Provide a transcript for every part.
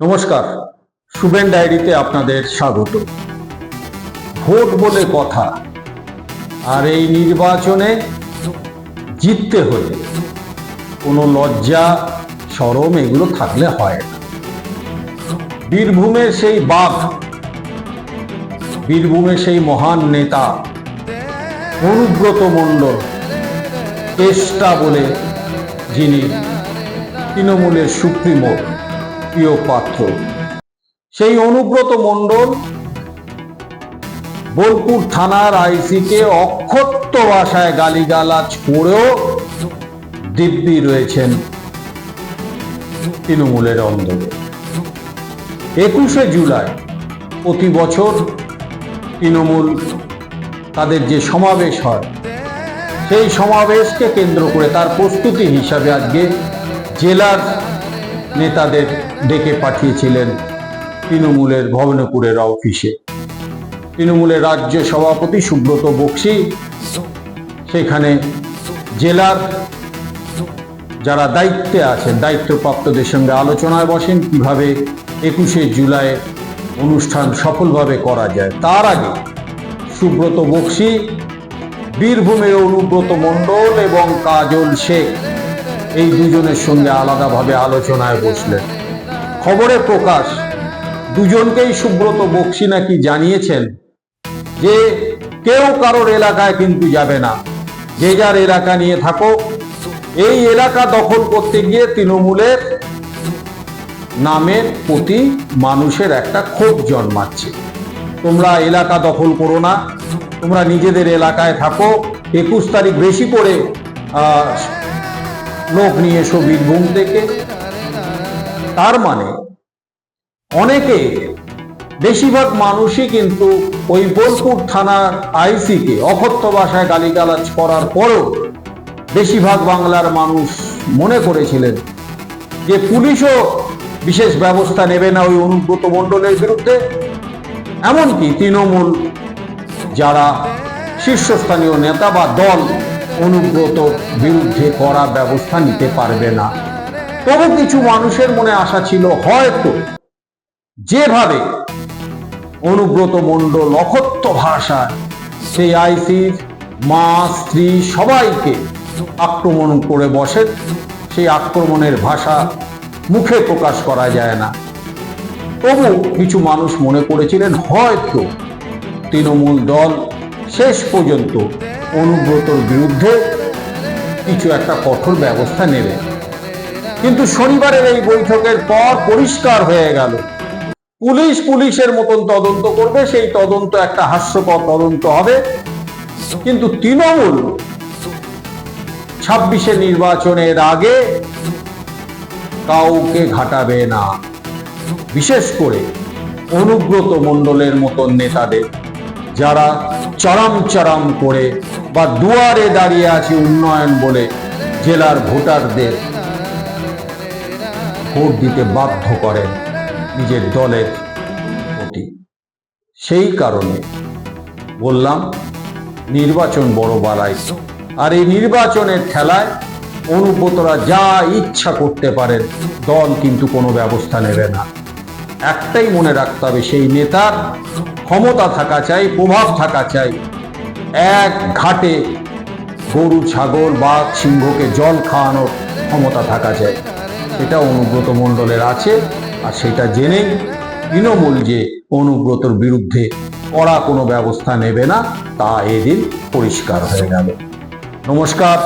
নমস্কার। সুবেন ডায়েরিতে আপনাদের স্বাগত। ভোট বলে কথা, আর এই নির্বাচনে জিততে হলে কোনো লজ্জা, সরম এগুলো থাকলে হয় না। বীরভূমের সেই বাঘ, বীরভূমের সেই মহান নেতা অনুব্রত মণ্ডল চেষ্টা বলে যিনি তৃণমূলের সুপ্রিমো প্রিয় পাত্র সেই অনুব্রত মণ্ডল বোলপুর থানার আইসিকে অক্ষত্য ভাষায় গালিগালাজ করেও দিব্যি রয়েছেন তৃণমূলের অন্দরে। একুশে জুলাই প্রতি বছর তৃণমূল তাদের যে সমাবেশ হয়, সেই সমাবেশকে কেন্দ্র করে তার প্রস্তুতি হিসাবে আজকে জেলার নেতাদের ডেকে পাঠিয়েছিলেন তৃণমূলের ভবনপুরের অফিসে। তৃণমূলের রাজ্য সভাপতি সুব্রত বক্সি, সেখানে জেলার যারা দায়িত্বে আছেন, দায়িত্বপ্রাপ্তদের সঙ্গে আলোচনায় বসেন, কীভাবে একুশে জুলাই অনুষ্ঠান সফলভাবে করা যায়। তার আগে সুব্রত বক্সি, বীরভূমের অনুব্রত মণ্ডল এবং কাজল শেখ। এই দুজনের সঙ্গে আলাদাভাবে আলোচনায় বসলেন খবরে প্রকাশ, দুজনকেই সুব্রত বক্সি নাকি জানিয়েছেন যে কেউ কারোর এলাকায় কিন্তু যাবে না। যে যার এলাকা নিয়ে থাকো, এই এলাকা দখল করতে গিয়ে তৃণমূলের নামের প্রতি মানুষের একটা ক্ষোভ জন্মাচ্ছে। তোমরা এলাকা দখল করো না, তোমরা নিজেদের এলাকায় থাকো। একুশ তারিখ বেশি করে লোক নিয়ে এসো বীরভূম থেকে। তার মানে অনেকে, বেশিরভাগ মানুষই কিন্তু ওই বোলপুর থানার আইসিকে অকথ্য ভাষায় গালিগালাজ করার পরও বেশিরভাগ বাংলার মানুষ মনে করেছিলেন যে পুলিশও বিশেষ ব্যবস্থা নেবে না ওই অনুব্রত মণ্ডলের বিরুদ্ধে। এমনকি তৃণমূল যারা শীর্ষস্থানীয় নেতা বা দল অনুব্রত বিরুদ্ধে করা ব্যবস্থা নিতে পারবে না। তবু কিছু মানুষের মনে আশা ছিল, হয়তো যেভাবে অনুব্রত মণ্ডল অকথ্য ভাষায় সেই আইসির মা, স্ত্রী সবাইকে আক্রমণ করে বসেন সেই আক্রমণের ভাষা মুখে প্রকাশ করা যায় না। তবু কিছু মানুষ মনে করেছিলেন, হয়তো তৃণমূল দল শেষ পর্যন্ত অনুব্রতর বিরুদ্ধে কিছু একটা কঠোর ব্যবস্থা নেবে। কিন্তু শনিবারের এই বৈঠকের পর পরিষ্কার হয়ে গেল। পুলিশ পুলিশের মতন তদন্ত করবে, সেই তদন্ত একটা হাস্যকর তদন্ত হবে। কিন্তু তৃণমূল ছাব্বিশে নির্বাচনের আগে কাউকে ঘাটাবে না। বিশেষ করে অনুব্রত মণ্ডলের মতন নেতাদের, যারা চরম চরম করে বা দুয়ারে দাঁড়িয়ে আছে উন্নয়ন বলে জেলার ভোটারদের ভোট দিতে বাধ্য করেন নিজের দলের প্রতি সেই কারণে বললাম, নির্বাচন বড় বাড়াই আর এই নির্বাচনের ঠেলায় অনুব্রতরা যা ইচ্ছা করতে পারেন, দল কিন্তু কোনো ব্যবস্থা নেবে না। একটাই মনে রাখতে হবে, সেই নেতার ক্ষমতা থাকা চাই, প্রভাব থাকা চাই। এক ঘাটে গরু, ছাগল বা সিংহকে জল খাওয়ানোর ক্ষমতা থাকা চাই সেটা অনুব্রত মণ্ডলের আছে, আর সেটা জেনেই তৃণমূল যে অনুব্রতর বিরুদ্ধে কড়া কোনো ব্যবস্থা নেবে না, তা এদিন পরিষ্কার হয়ে গেল নমস্কার,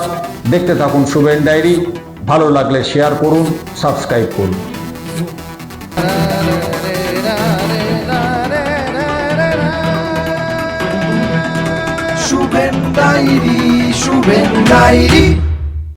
দেখতে থাকুন শুভেন ডায়েরি। ভালো লাগলে শেয়ার করুন সাবস্ক্রাইব করুন। dairi zu ben